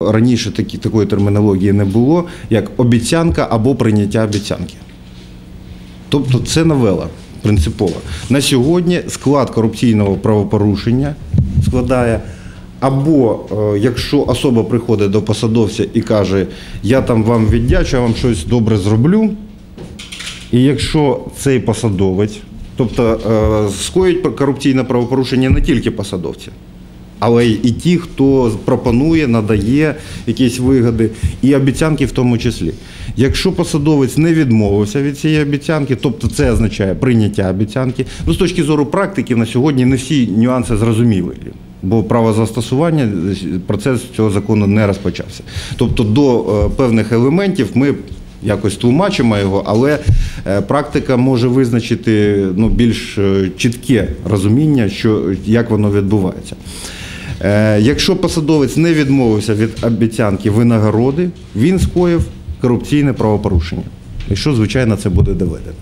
Раніше такі, такої термінології не було, як обіцянка або прийняття обіцянки. Тобто це новела принципова. На сьогодні склад корупційного правопорушення складає або е, якщо особа приходить до посадовця і каже, я там вам віддячу, я вам щось добре зроблю. І якщо цей посадовець, тобто е, скоїть корупційне правопорушення не тільки посадовці, але і ті, хто пропонує, надає якісь вигоди, і обіцянки в тому числі. Якщо посадовець не відмовився від цієї обіцянки, тобто це означає прийняття обіцянки. Ну, з точки зору практики, на сьогодні не всі нюанси зрозуміли. Бо право застосування процес цього закону не розпочався. Тобто до е, певних елементів ми якось тлумачимо його, але е, практика може визначити ну, більш е, чітке розуміння, що, як воно відбувається. Е, Якщо посадовець не відмовився від обіцянки винагороди, він скоїв корупційне правопорушення. Якщо, звичайно, це буде доведено.